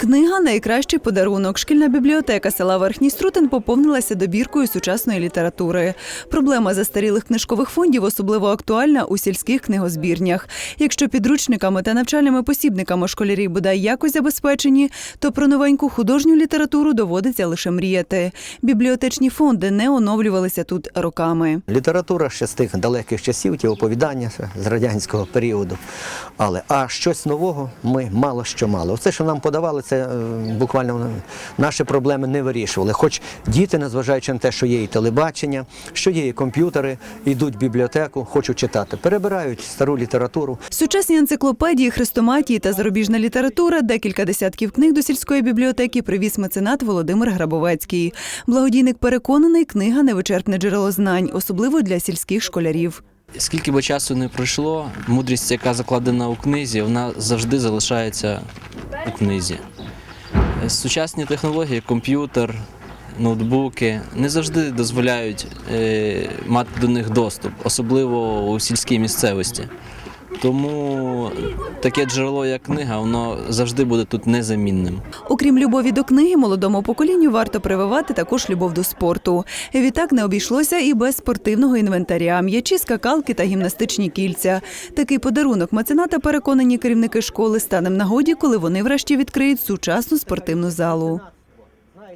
Книга найкращий подарунок. Шкільна бібліотека села Верхній Струтин поповнилася добіркою сучасної літератури. Проблема застарілих книжкових фондів особливо актуальна у сільських книгозбірнях. Якщо підручниками та навчальними посібниками школярі бодай якось забезпечені, то про новеньку художню літературу доводиться лише мріяти. Бібліотечні фонди не оновлювалися тут роками. Література ще з тих далеких часів, ті оповідання з радянського періоду. Але а щось нового ми мало що мали. Оце, що нам подавали, це е, буквально наші проблеми не вирішували. Хоч діти, незважаючи на те, що є і телебачення, що є і комп'ютери, йдуть в бібліотеку, хочуть читати, перебирають стару літературу. Сучасні енциклопедії, хрестоматії та зарубіжна література, декілька десятків книг до сільської бібліотеки привіз меценат Володимир Грабовецький. Благодійник переконаний, книга невичерпне джерело знань, особливо для сільських школярів. Скільки би часу не пройшло, мудрість, яка закладена у книзі, вона завжди залишається у книзі. Сучасні технології, комп'ютер, ноутбуки не завжди дозволяють е, мати до них доступ, особливо у сільській місцевості. Тому таке джерело, як книга, воно завжди буде тут незамінним. Окрім любові до книги, молодому поколінню варто прививати також любов до спорту. Відтак не обійшлося і без спортивного інвентаря, м'ячі, скакалки та гімнастичні кільця. Такий подарунок мецената переконані керівники школи стане в нагоді, коли вони врешті відкриють сучасну спортивну залу.